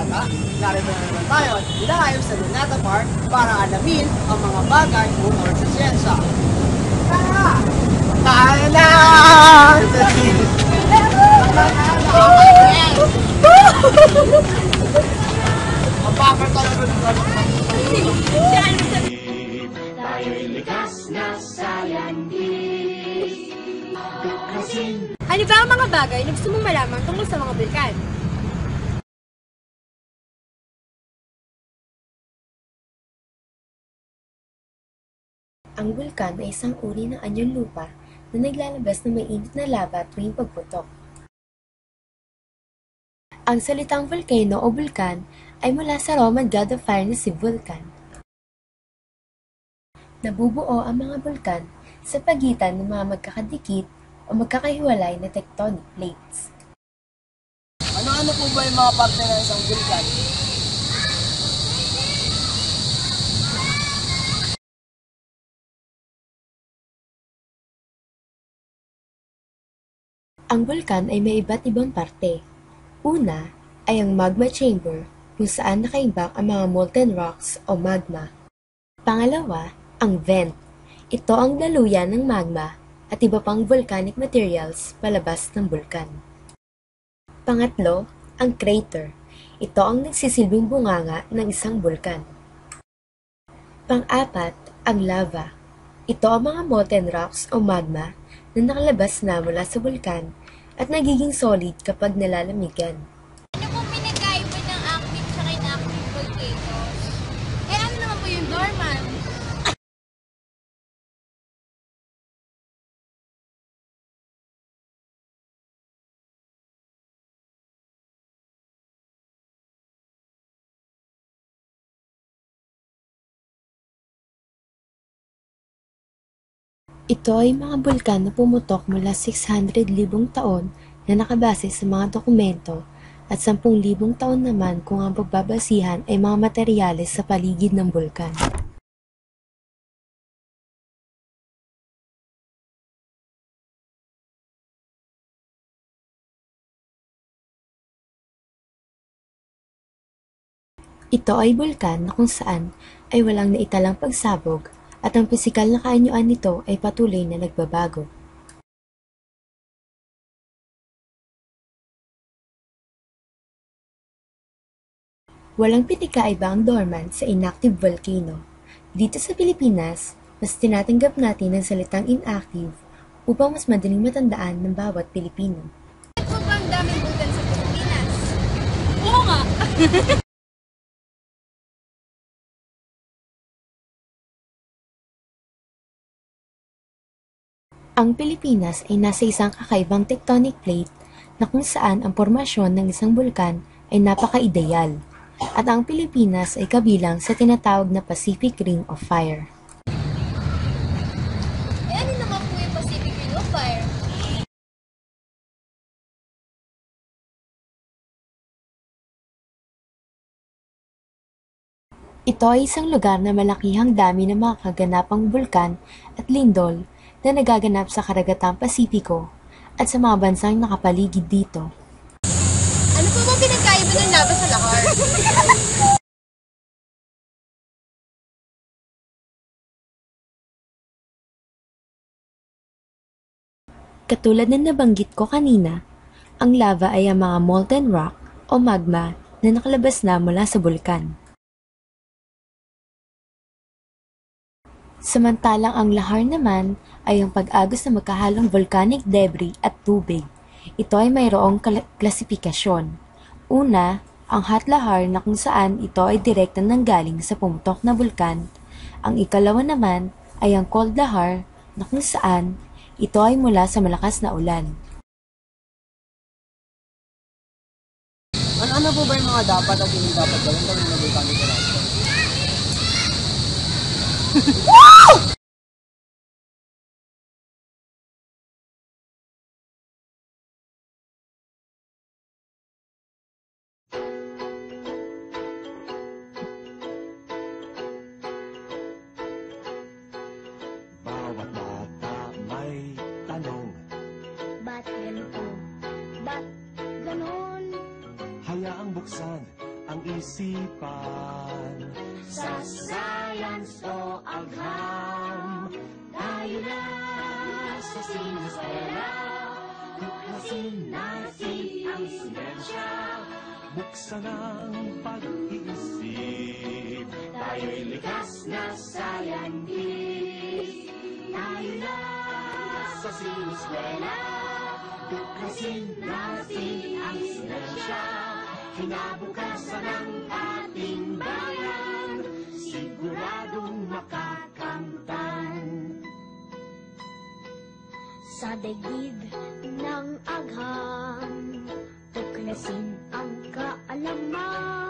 bata, narito na naman tayo ilaayos sa Lunata Park para alamin ang mga bagay ukol sa siyensya. Tara! Tayo na! Tayo'y likas na. Kasi Ano ba ang mga bagay na gusto mong malaman tungkol sa mga bulkan? Ang bulkan ay isang uri ng anyong lupa na naglalabas ng mainit na lava tuwing pagputok. Ang salitang volcano o bulkan ay mula sa Roman god of fire na si Vulcan. Nabubuo ang mga bulkan sa pagitan ng mga magkakadikit o magkakahiwalay na tectonic plates. Ano-ano po ba yung mga parte ng isang vulkan? Ang bulkan ay may iba't ibang parte. Una ay ang magma chamber kung saan nakaimbak ang mga molten rocks o magma. Pangalawa, ang vent. Ito ang daluyan ng magma at iba pang volcanic materials palabas ng bulkan. Pangatlo, ang crater. Ito ang nagsisilbing bunganga ng isang bulkan. Pang-apat, ang lava. Ito ang mga molten rocks o magma na nakalabas na mula sa bulkan at nagiging solid kapag nalalamigan. Ito ay mga bulkan na pumutok mula 600,000 taon na nakabase sa mga dokumento at 10,000 taon naman kung ang pagbabasihan ay mga materyales sa paligid ng bulkan. Ito ay bulkan na kung saan ay walang naitalang pagsabog at ang pisikal na kaanyuan nito ay patuloy na nagbabago. Walang pinikaiba ang dormant sa inactive volcano. Dito sa Pilipinas, mas tinatanggap natin ang salitang inactive upang mas madaling matandaan ng bawat Pilipino. Ano ba ang daming bulkan sa Pilipinas? Oo nga! Ang Pilipinas ay nasa isang kakaibang tectonic plate na kung saan ang formasyon ng isang bulkan ay napaka-ideal, at ang Pilipinas ay kabilang sa tinatawag na Pacific Ring of Fire. Eh ano naman po yung Pacific Ring of Fire? Ito ay isang lugar na malakihang dami ng mga kaganapang bulkan at lindol na nagaganap sa karagatang Pasipiko at sa mga bansang nakapaligid dito. Ano po ba pinagkaiba ng lava sa lahar? Katulad na nabanggit ko kanina, ang lava ay ang mga molten rock o magma na nakalabas na mula sa bulkan. Samantalang ang lahar naman ay ang pag-agos ng magkahalong volcanic debris at tubig. Ito ay mayroong kla- klasifikasyon. Una, ang hot lahar na kung saan ito ay direktang nanggaling sa pumutok na bulkan. Ang ikalawa naman ay ang cold lahar na kung saan ito ay mula sa malakas na ulan. Ano-ano po ba yung mga dapat at hindi dapat gawin pag may volcanic eruption? Ba't ganito? Ba't ganon? Hayaang buksan ang isipan. Sa science o agham, tayo na sa. Tuklasin natin ang siyensya, buksan ang pag-iisip. Tayo'y likas na scientist. Tayo na sa siniskwela, tuklasin natin ang siyensya. Kinabukasan ng ating bayan, siguradong makakamtan. Sa daigdig ng agham Tuklasin ang kaalaman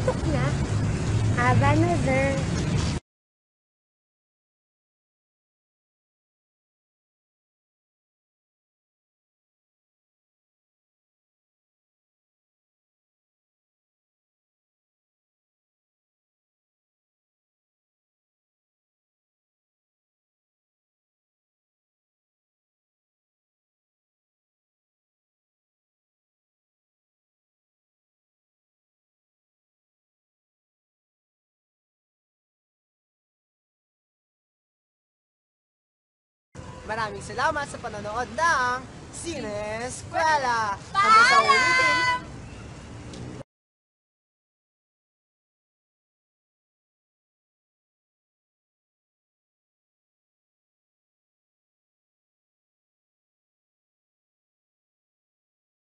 Puputok na Have another Maraming salamat sa panonood ng. Hanggang sa ulitin